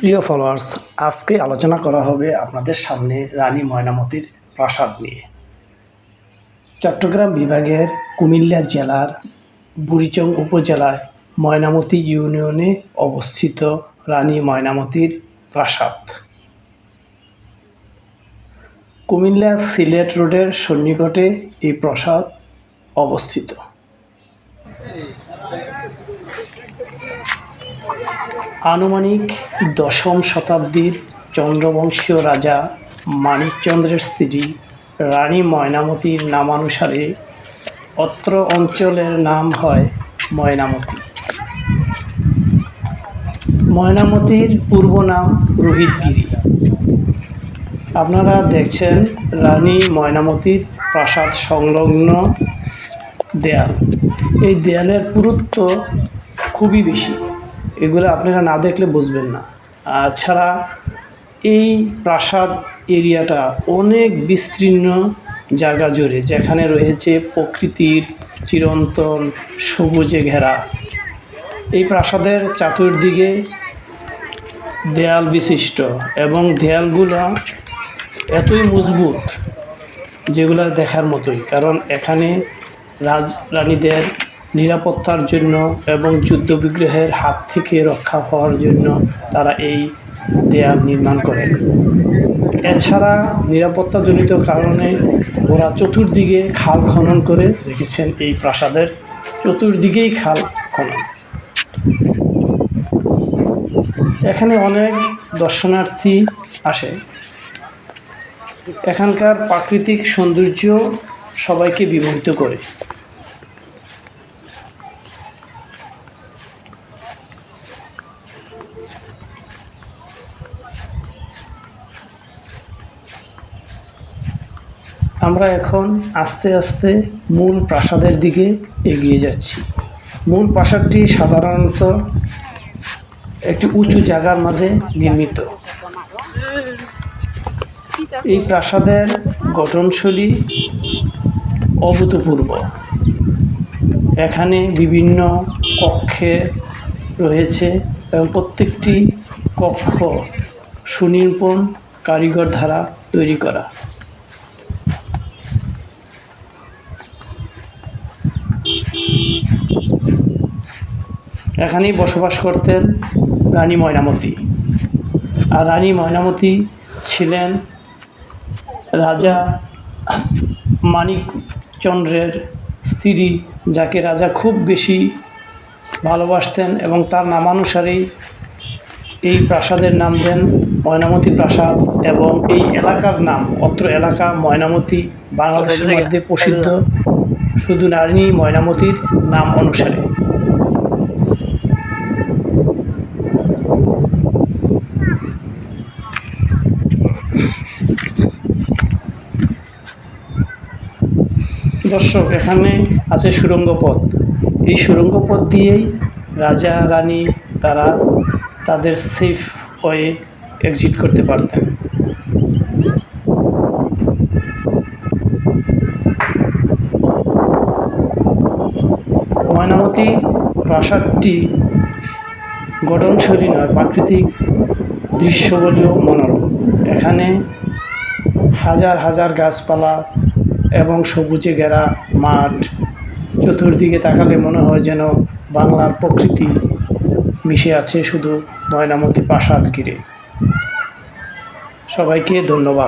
প্রিয় ফলোয়ার্স আজকে আলোচনা করা হবে আপনাদের সামনে রানী ময়নামতির প্রাসাদ নিয়ে। চট্টগ্রাম বিভাগের কুমিল্লা জেলার বুড়িচং উপজেলায় ময়নামতি ইউনিয়নে অবস্থিত রানী ময়নামতির প্রাসাদ। কুমিল্লা সিলেট রোডের সন্নিকটে এই প্রাসাদ অবস্থিত। আনুমানিক দশম শতাব্দীর চন্দ্রবংশীয় রাজা মানিকচন্দ্রের স্ত্রী রানী ময়নামতির নামানুসারে অত্র অঞ্চলের নাম হয় ময়নামতি। ময়নামতির পূর্ব নাম রোহিতগিরি। আপনারা দেখছেন রানী ময়নামতির প্রাসাদ সংলগ্ন দেয়াল। এই দেয়ালের পুরুত্ব খুবই বেশি। এগুলো আপনারা না দেখলে বুঝবেন না। ছাড়া এই প্রাসাদ এরিয়াটা অনেক বিস্তীর্ণ জায়গা জুড়ে, যেখানে রয়েছে প্রকৃতির চিরন্তন সবুজে ঘেরা। এই প্রাসাদের চাতুর্দিকে দেয়াল বিশিষ্ট এবং দেয়ালগুলো এতই মজবুত যেগুলো দেখার মতোই, কারণ এখানে রাজ রানীদের নিরাপত্তার জন্য এবং যুদ্ধ বিগ্রহের হাত থেকে রক্ষা হওয়ার জন্য তারা এই দেয়াল নির্মাণ করেন এছাড়া নিরাপত্তাজনিত কারণে ওরা চতুর্দিকে খাল খনন করে রেখেছেন এই প্রাসাদের চতুর্দিকেই খাল খনন। এখানে অনেক দর্শনার্থী আসে। এখানকার প্রাকৃতিক সৌন্দর্য সবাইকে বিমোহিত করে। আমরা এখন আস্তে আস্তে মূল প্রাসাদের দিকে এগিয়ে যাচ্ছি। মূল প্রাসাদটি সাধারণত একটি উঁচু জায়গার মাঝে নির্মিত। এই প্রাসাদের গঠনশৈলী অভূতপূর্ব। এখানে বিভিন্ন কক্ষে রয়েছে এবং প্রত্যেকটি কক্ষ সুনির্পণ কারিগর দ্বারা তৈরি করা। এখানেই বসবাস করতেন রানী ময়নামতি। আর রানী ময়নামতি ছিলেন রাজা মানিকচন্দ্রের স্ত্রী যাকে রাজা খুব বেশি ভালোবাসতেন এবং তার নামানুসারেই এই প্রাসাদের নাম দেন ময়নামতি প্রাসাদ এবং এই এলাকার নাম অত্র এলাকা ময়নামতি বাংলাদেশের মধ্যে প্রসিদ্ধ। শুধু রানী ময়নামতির নাম অনুসারে। দর্শক, এখানে আছে সুড়ঙ্গ পথ এই সুড়ঙ্গ পথ দিয়েই রাজা, রানী তারা তাদের সেফ ওয়ে এক্সিট করতে পারতেন। ময়নামতি প্রাসাদটি গঠনশৈলী নয়, প্রাকৃতিক দৃশ্য বলেও মনোরম। এখানে হাজার হাজার গাছপালা এবং সবুজে ঘেরা মাঠ। চতুর্দিকে তাকালে মনে হয় যেন বাংলার প্রকৃতি মিশে আছে শুধু ময়নামতি প্রাসাদ ঘিরে। সবাইকে ধন্যবাদ।